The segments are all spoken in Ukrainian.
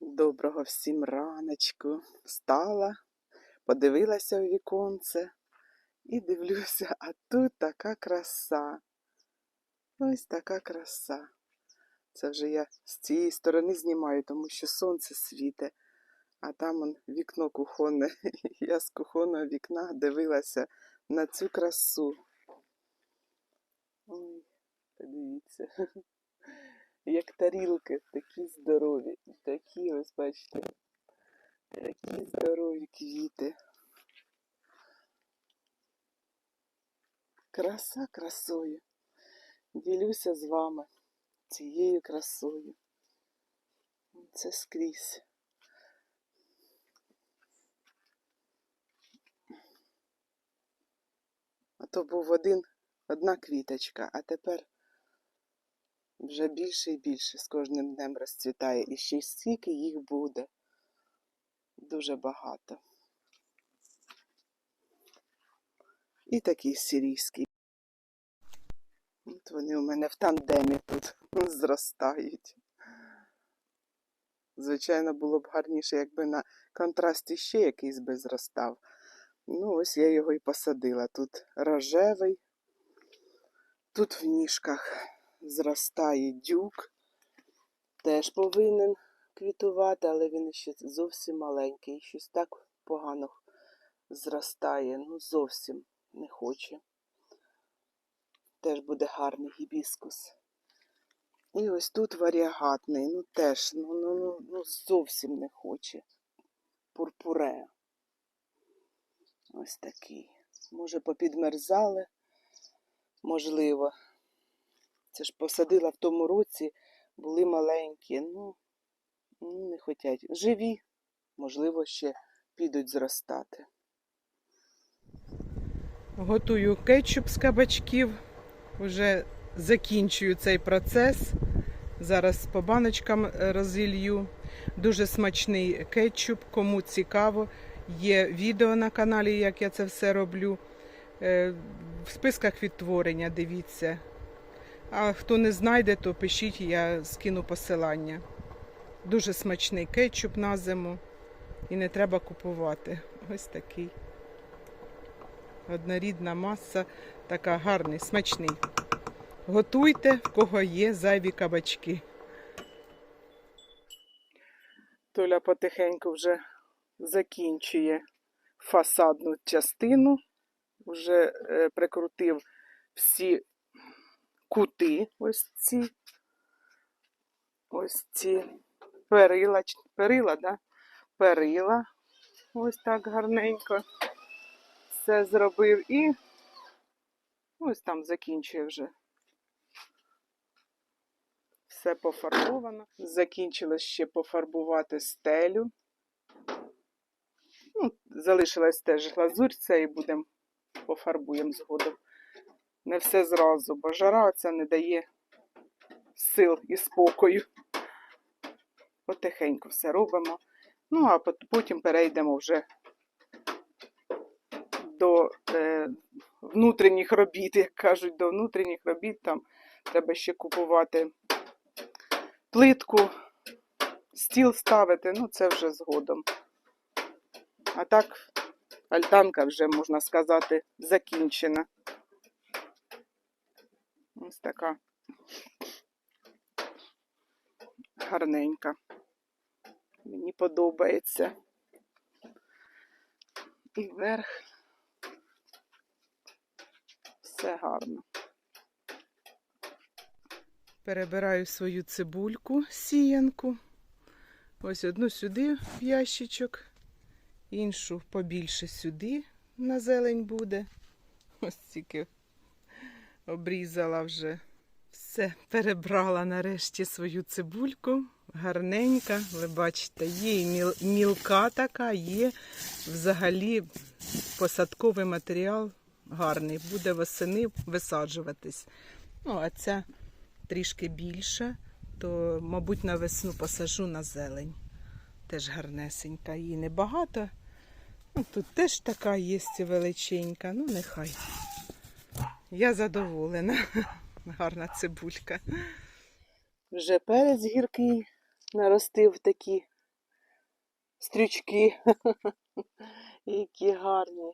Доброго всім раночку. Встала, подивилася у віконце і дивлюся, а тут така краса. Ось така краса. Це вже я з цієї сторони знімаю, тому що сонце світе, а там он вікно кухонне. Я з кухонного вікна дивилася на цю красу. Ой, подивіться. Як тарілки, такі здорові, такі, ось бачите, такі здорові квіти. Краса красою. Ділюся з вами цією красою. Це скрізь. А то був один, одна квіточка, а тепер вже більше і більше з кожним днем розцвітає. І ще й скільки їх буде. Дуже багато. І такий сирійський. От вони у мене в тандемі тут зростають. Звичайно, було б гарніше, якби на контрасті ще якийсь би зростав. Ну, ось я його і посадила. Тут рожевий, тут в ніжках зростає дюк. Теж повинен квітувати, але він ще зовсім маленький. Щось так погано зростає. Ну, зовсім не хоче. Теж буде гарний гібіскус. І ось тут варіагатний, ну теж, ну, ну, ну, ну зовсім не хоче. Пурпуре. Ось такий. Може, попідмерзали, можливо. Це ж посадила в тому році, були маленькі, ну, ну не хотять. Живі, можливо, ще підуть зростати. Готую кетчуп з кабачків. Уже закінчую цей процес. Зараз по баночкам е, розілью. Дуже смачний кетчуп. Кому цікаво, є відео на каналі, як я це все роблю. Е, В списках відтворення дивіться. А хто не знайде, то пишіть, я скину посилання. Дуже смачний кетчуп на зиму. І не треба купувати. Ось такий. Однорідна маса, така гарний, смачний. Готуйте, в кого є зайві кабачки. Толя потихеньку вже закінчує фасадну частину, вже е, прикрутив всі кути, ось ці, ось ці перила, перила, да? перила, ось так гарненько все зробив і ось там закінчує вже. Все пофарбовано. Закінчилось ще пофарбувати стелю. Ну, залишилась теж глазурь, це і будемо пофарбуємо згодом. Не все зразу, бо жара ця не дає сил і спокою. Потихеньку все робимо. Ну, а потім перейдемо вже до е, внутрішніх робіт, як кажуть, до внутрішніх робіт. Там треба ще купувати плитку, стіл ставити, ну це вже згодом. А так, альтанка вже, можна сказати, закінчена. Ось така гарненька. Мені подобається. І вверх. Все гарно. Перебираю свою цибульку, сіянку. Ось одну сюди в ящичок, іншу побільше сюди на зелень буде. Ось тільки обрізала вже. Все, перебрала нарешті свою цибульку. Гарненька, ви бачите, є і міл- мілка така, є взагалі посадковий матеріал гарний. Буде восени висаджуватись. Ну, а ця трішки більша, то, мабуть, на весну посажу на зелень. Теж гарнесенька. Її небагато. Ну, тут теж така є величенька. Ну, нехай. Я задоволена. Гарна цибулька. Вже перець гіркий наростив такі стрючки. Які гарні.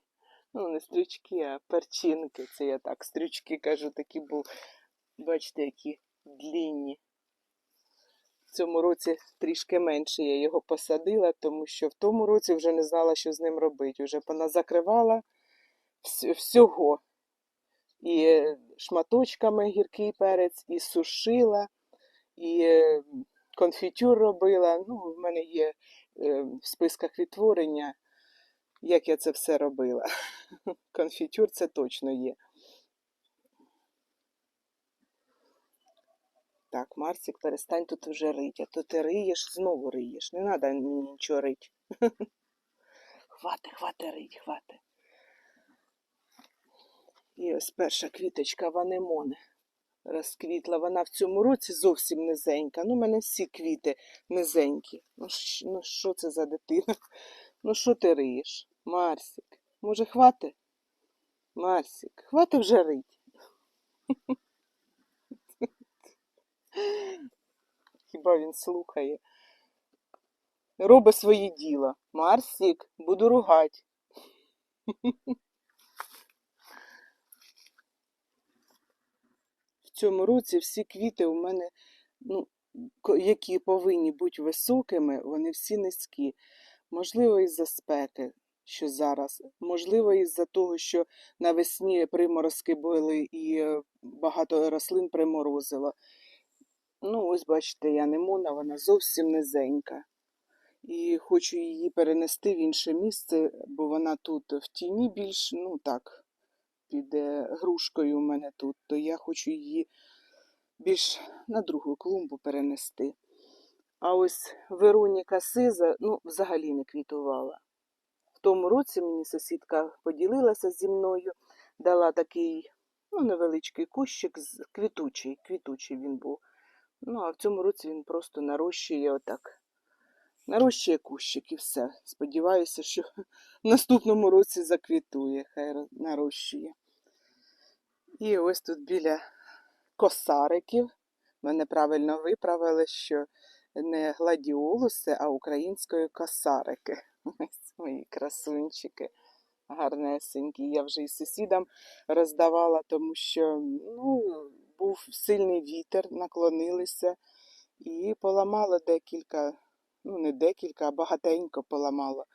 Ну, не стрючки, а перчинки. Це я так, стрючки кажу, такі був. Бачите, які длінні. В цьому році трішки менше я його посадила, тому що в тому році вже не знала, що з ним робити. Вже поназакривала вс- всього. І шматочками гіркий перець, і сушила, і конфітюр робила. Ну, в мене є е, в списках відтворення, як я це все робила. Конфітюр це точно є. Так, Марсик, перестань тут вже рить, а то ти риєш, знову риєш. Не треба мені нічого рить. Хвати, хвати рить, хвати. І ось перша квіточка ванемони розквітла. Вона в цьому році зовсім низенька. Ну, в мене всі квіти низенькі. Ну, ну що це за дитина? Ну, що ти риєш? Марсик, може, хвати? Марсик, хвати вже рить. Хіба він слухає? Роби своє діло. Марсик, буду ругать. Цьому році всі квіти у мене, ну, які повинні бути високими, вони всі низькі. Можливо, із-за спеки, що зараз, можливо, із-за того, що навесні приморозки були і е, багато рослин приморозило. Ну, ось бачите, я немона, вона зовсім низенька. І хочу її перенести в інше місце, бо вона тут в тіні більш, ну так, під е, грушкою у мене тут, то я хочу її більш на другу клумбу перенести. А ось Вероніка Сиза, ну, взагалі не квітувала. В тому році мені сусідка поділилася зі мною, дала такий ну, невеличкий кущик, квітучий, квітучий він був. Ну, а в цьому році він просто нарощує отак. Нарощує кущик і все. Сподіваюся, що в наступному році заквітує, хай нарощує. І ось тут біля косариків мене правильно виправили, що не гладіолуси, а української косарики. Ось мої красунчики. Гарнесенькі. Я вже і сусідам роздавала, тому що ну, був сильний вітер, наклонилися і поламало декілька, ну не декілька, а багатенько поламало.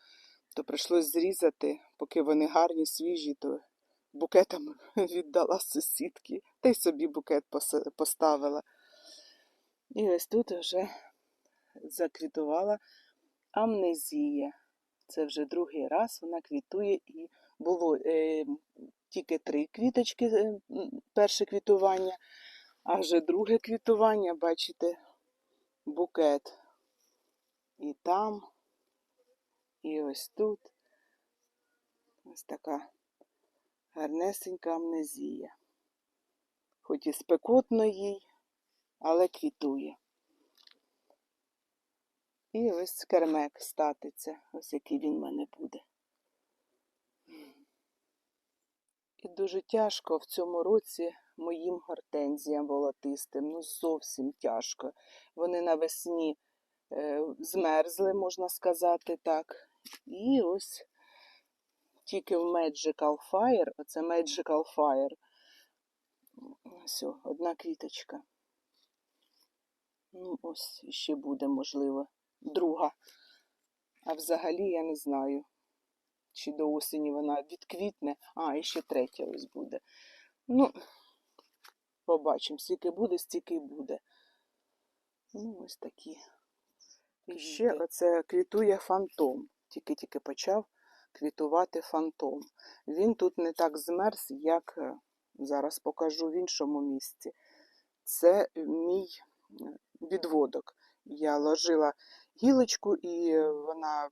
То прийшлось зрізати, поки вони гарні, свіжі, то букетом віддала сусідки, та й собі букет поставила. І ось тут вже заквітувала амнезія. Це вже другий раз вона квітує і було е, тільки три квіточки, е, перше квітування, а вже друге квітування, бачите, букет. І там, і ось тут. Ось така гарнесенька амнезія. Хоч і спекотно їй, але квітує. І ось кермек статиться, ось який він в мене буде. І дуже тяжко в цьому році моїм гортензіям волотистим, ну зовсім тяжко. Вони навесні е, змерзли, можна сказати так. І ось тільки в Magical Fire, оце Magical Fire, ось одна квіточка. Ну, ось ще буде, можливо, друга. А взагалі я не знаю, чи до осені вона відквітне. А, і ще третя ось буде. Ну, побачимо, скільки буде, стільки й буде. Ну, ось такі. І ще оце квітує фантом. Тільки-тільки почав квітувати фантом. Він тут не так змерз, як е, зараз покажу в іншому місці. Це мій е, відводок. Я ложила гілочку, і е, вона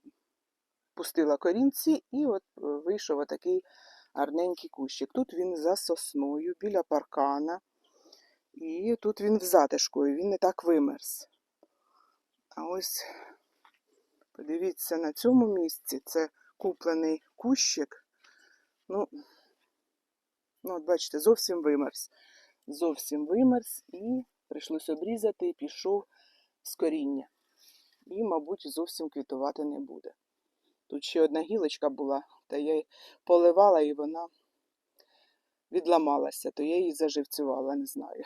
пустила корінці, і от вийшов отакий гарненький кущик. Тут він за сосною, біля паркана, і тут він в затишку, і він не так вимерз. А ось подивіться, на цьому місці це куплений кущик. Ну, ну от бачите, зовсім вимерз. Зовсім вимерз і прийшлось обрізати і пішов з коріння. і, мабуть, зовсім квітувати не буде. Тут ще одна гілочка була, та я її поливала і вона відламалася, то я її заживцювала, не знаю,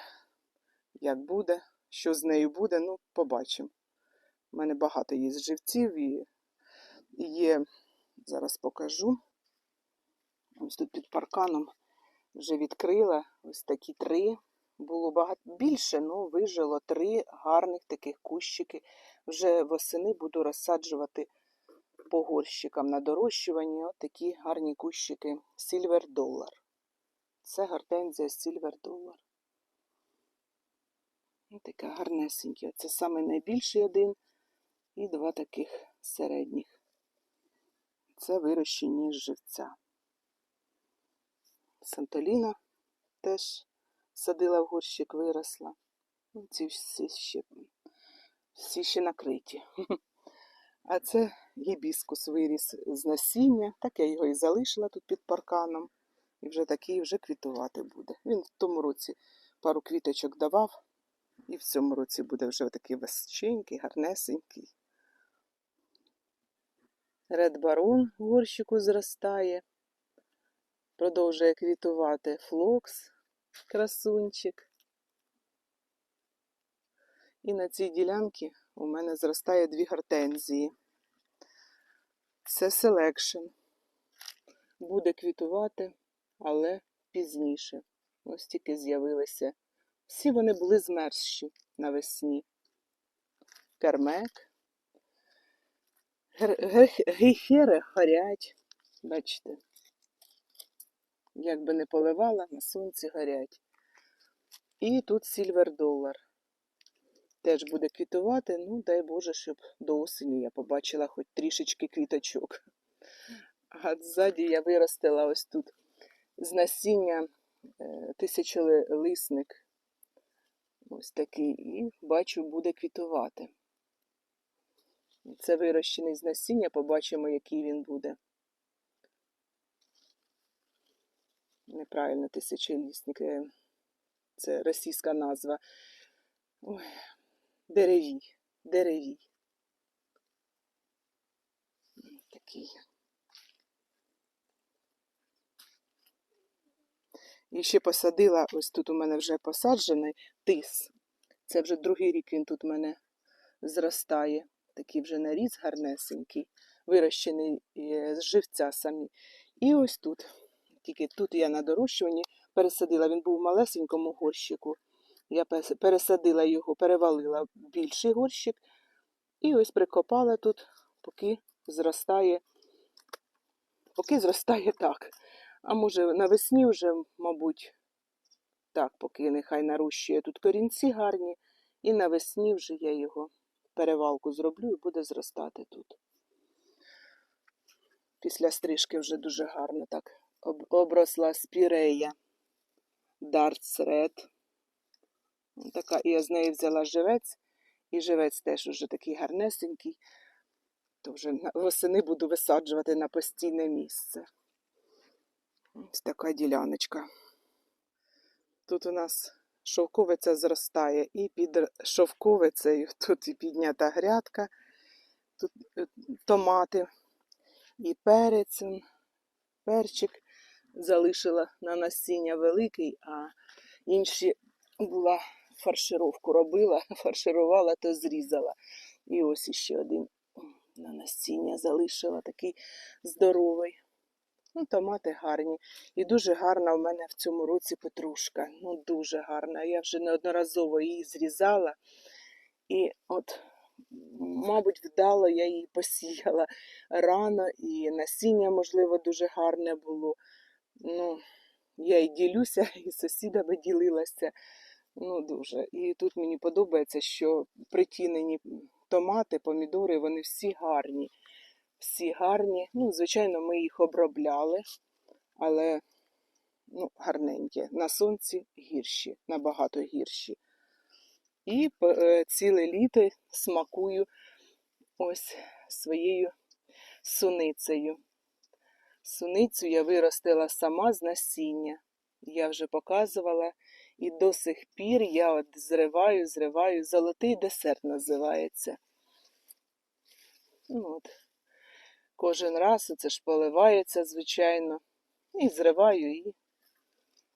як буде, що з нею буде, ну, побачимо. У мене багато є живців і є, зараз покажу. Ось тут під парканом вже відкрила ось такі три. Було багато більше, ну вижило три гарних таких кущики. Вже восени буду розсаджувати по горщикам на дорощуванні. Такі гарні кущики Silver Dollar. Це гортензія Silver Dollar. Ось така гарнесенька. Це саме найбільший один і два таких середніх. Це вирощені з живця. Сантоліна теж садила в горщик, виросла. Ці всі ще, всі ще накриті. А це гібіскус виріс з насіння, так я його і залишила тут під парканом. І вже такий вже квітувати буде. Він в тому році пару квіточок давав, і в цьому році буде вже такий височенький, гарнесенький. Ред барон в горщику зростає, продовжує квітувати флокс, красунчик. І на цій ділянці у мене зростає дві гортензії. Це селекшн. Буде квітувати, але пізніше. Ось тільки з'явилися. Всі вони були змерзші навесні. Кермек. Гейхери горять. Бачите, як би не поливала, на сонці горять. І тут Сільвер Долар. Теж буде квітувати, ну, дай Боже, щоб до осені я побачила хоч трішечки квіточок. А ззаді я виростила ось тут з насіння е, тисячолисник. Ось такий, і бачу, буде квітувати. Це вирощений з насіння, побачимо, який він буде. Неправильно тисячолісник. е, Це російська назва. Ой, деревій, деревій. Такий. І ще посадила, ось тут у мене вже посаджений тис. Це вже другий рік він тут у мене зростає. Такий вже наріз гарнесенький, вирощений е, з живця самі. І ось тут. Тільки тут я на дорощуванні пересадила, він був в малесенькому горщику. Я пересадила його, перевалила в більший горщик. І ось прикопала тут, поки зростає, поки зростає так. А може навесні вже, мабуть, так, поки нехай нарощує тут корінці гарні, і навесні вже я його перевалку зроблю і буде зростати тут. Після стрижки вже дуже гарно так обросла спірея Darts Red. Така, і я з неї взяла живець, і живець теж уже такий гарнесенький, то вже восени буду висаджувати на постійне місце. Ось така діляночка. Тут у нас шовковиця зростає, і під шовковицею тут і піднята грядка, тут е, томати і перець, перчик залишила на насіння великий, а інші була фаршировку робила, фарширувала, то зрізала. І ось іще один на насіння залишила такий здоровий. Ну, Томати гарні. І дуже гарна в мене в цьому році петрушка. Ну, дуже гарна. Я вже неодноразово її зрізала. І от, мабуть, вдало я її посіяла рано, і насіння, можливо, дуже гарне було. Ну, Я і ділюся, і з сусідами ділилася. Ну, дуже. І тут мені подобається, що притінені томати, помідори, вони всі гарні всі гарні. Ну, звичайно, ми їх обробляли, але ну, гарненькі. На сонці гірші, набагато гірші. І е, ціле літо смакую ось своєю суницею. Суницю я виростила сама з насіння. Я вже показувала, і до сих пір я от зриваю, зриваю, золотий десерт називається. Ну, от. Кожен раз це ж поливається, звичайно. І зриваю і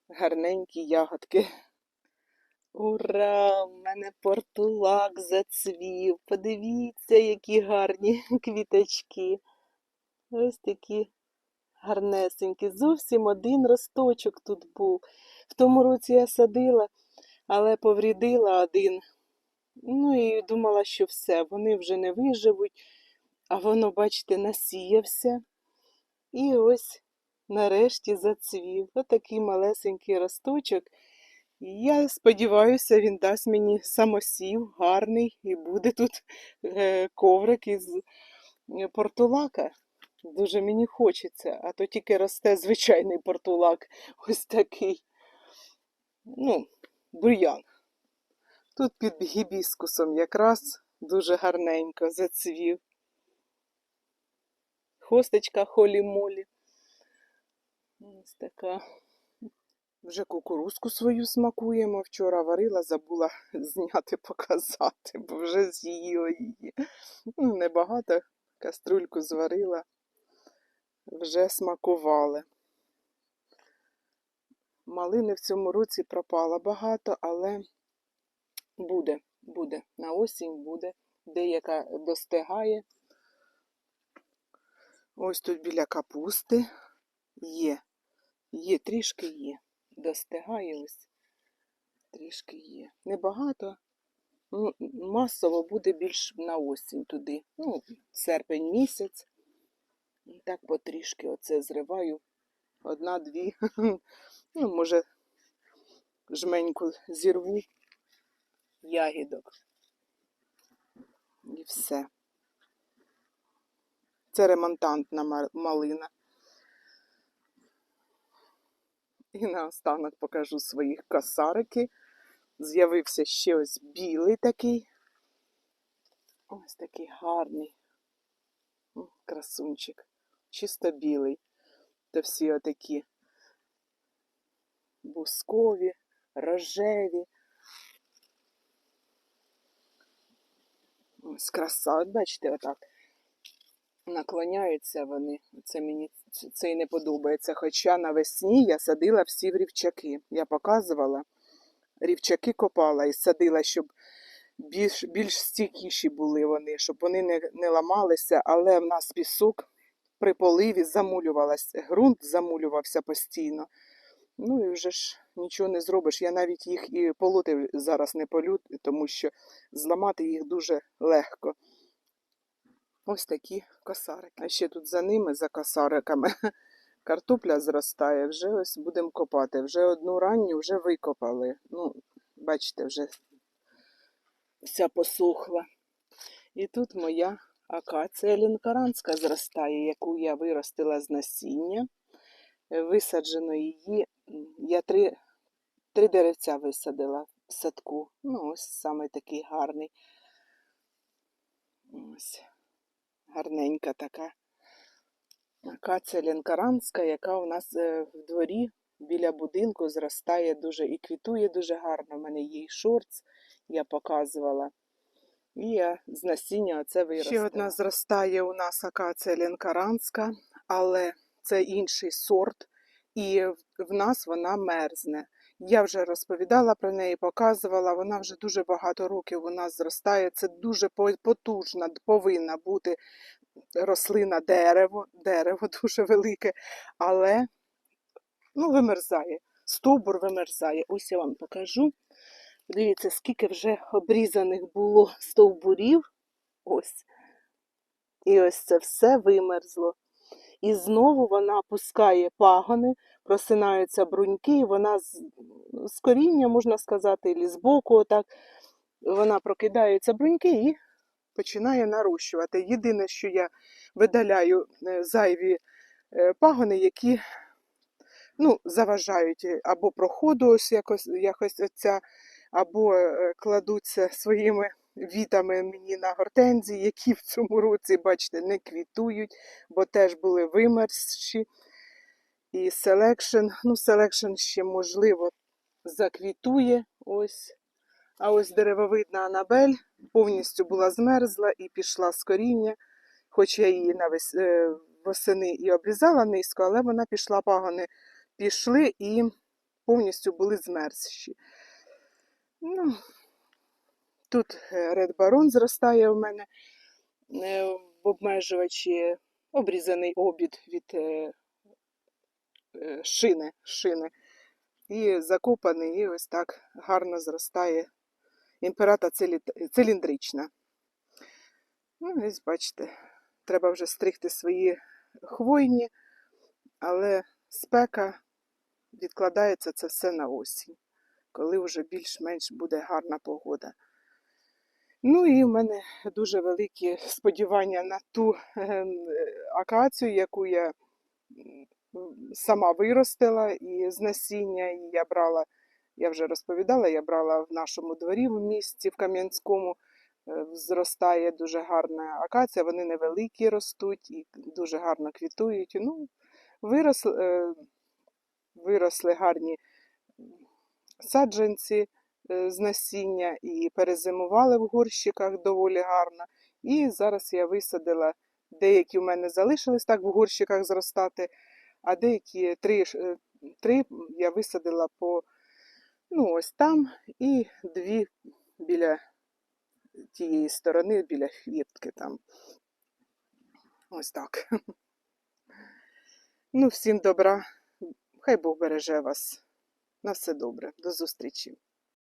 гарненькі ягодки. Ура! У мене портулак зацвів. Подивіться, які гарні квіточки. Ось такі гарнесенькі. Зовсім один росточок тут був. В тому році я садила, але поврідила один. Ну і думала, що все, вони вже не виживуть, а воно, бачите, насіявся. І ось нарешті зацвів. Отакий малесенький росточок. Я сподіваюся, він дасть мені самосів гарний і буде тут е, коврик із е, портулака. Дуже мені хочеться, а то тільки росте звичайний портулак. Ось такий. Ну, бур'ян. Тут під гібіскусом якраз дуже гарненько зацвів. Хосточка холі-молі. Ось така. Вже кукурузку свою смакуємо. Вчора варила, забула зняти, показати, бо вже з'їла її. Ну, Небагато каструльку зварила, вже смакували. Малини в цьому році пропало багато, але буде, буде. На осінь буде. Деяка достигає. Ось тут біля капусти є. Є, трішки є. Достигає ось. Трішки є. Небагато. Ну, масово буде більш на осінь туди. Ну, серпень місяць. І так потрішки оце зриваю. Одна-дві. Ну, може, жменьку зірву ягідок. І все. Це ремонтантна малина. І наостанок покажу своїх косарики. З'явився ще ось білий такий. Ось такий гарний. Красунчик. Чисто білий. Та всі отакі бускові, рожеві. Ось краса, бачите, отак. Наклоняються вони. Це мені це і не подобається. Хоча навесні я садила всі в рівчаки. Я показувала, рівчаки копала і садила, щоб більш, більш стійкіші були вони, щоб вони не, не ламалися, але в нас пісок при поливі замулювалася, ґрунт замулювався постійно. Ну і вже ж нічого не зробиш. Я навіть їх і полоти зараз не полю, тому що зламати їх дуже легко. Ось такі косарики. А ще тут за ними, за косариками, картопля зростає. Вже ось будемо копати. Вже одну ранню вже викопали. Ну, бачите, вже вся посохла. І тут моя акація лінкаранська зростає, яку я виростила з насіння. Висаджено її. Я три, три деревця висадила в садку. Ну, ось саме такий гарний. Ось. Гарненька така. Акація лінкаранська, яка у нас е, в дворі біля будинку зростає дуже і квітує дуже гарно. У мене і шорц, я показувала. І я з насіння оце виростила. Ще одна зростає у нас акація лінкаранська, але це інший сорт, і в нас вона мерзне. Я вже розповідала про неї, показувала. Вона вже дуже багато років у нас зростає. Це дуже потужна, повинна бути рослина дерево, дерево дуже велике, але ну, вимерзає. Стовбур вимерзає. Ось я вам покажу. Дивіться, скільки вже обрізаних було стовбурів. Ось. І ось це все вимерзло. І знову вона пускає пагони, просинаються бруньки, вона з, з коріння, можна сказати, і з боку, отак, вона прокидаються бруньки і починає нарощувати. Єдине, що я видаляю е, зайві е, пагони, які ну, заважають або проходу ось якось, якось оця, або е, кладуться своїми вітами мені на гортензії, які в цьому році, бачите, не квітують, бо теж були вимерзші. І селекшн, ну, селекшн ще, можливо, заквітує. Ось. А ось деревовидна Анабель повністю була змерзла і пішла з коріння. хоч я її навес... е, восени і обрізала низько, але вона пішла, пагони пішли і повністю були змерзші. Ну, тут Red Baron зростає у мене е, в обмежувачі, обрізаний обід від е, е, шини, шини. І закопаний, і ось так гарно зростає імперата циліндрична. Ну, ось бачите, треба вже стригти свої хвойні, але спека відкладається це все на осінь, коли вже більш-менш буде гарна погода. Ну і в мене дуже великі сподівання на ту ем, акацію, яку я сама виростила і з насіння. І я брала, я вже розповідала, я брала в нашому дворі в місті, в Кам'янському. е, Зростає дуже гарна акація, вони невеликі ростуть і дуже гарно квітують. Ну, виросли, е, виросли гарні саджанці з насіння і перезимували в горщиках доволі гарно. І зараз я висадила, деякі в мене залишились так в горщиках зростати, а деякі три, е, три я висадила по ну, ось там і дві біля тієї сторони, біля хвіртки там. Ось так. Ну, всім добра. Хай Бог береже вас. На все добре. До зустрічі.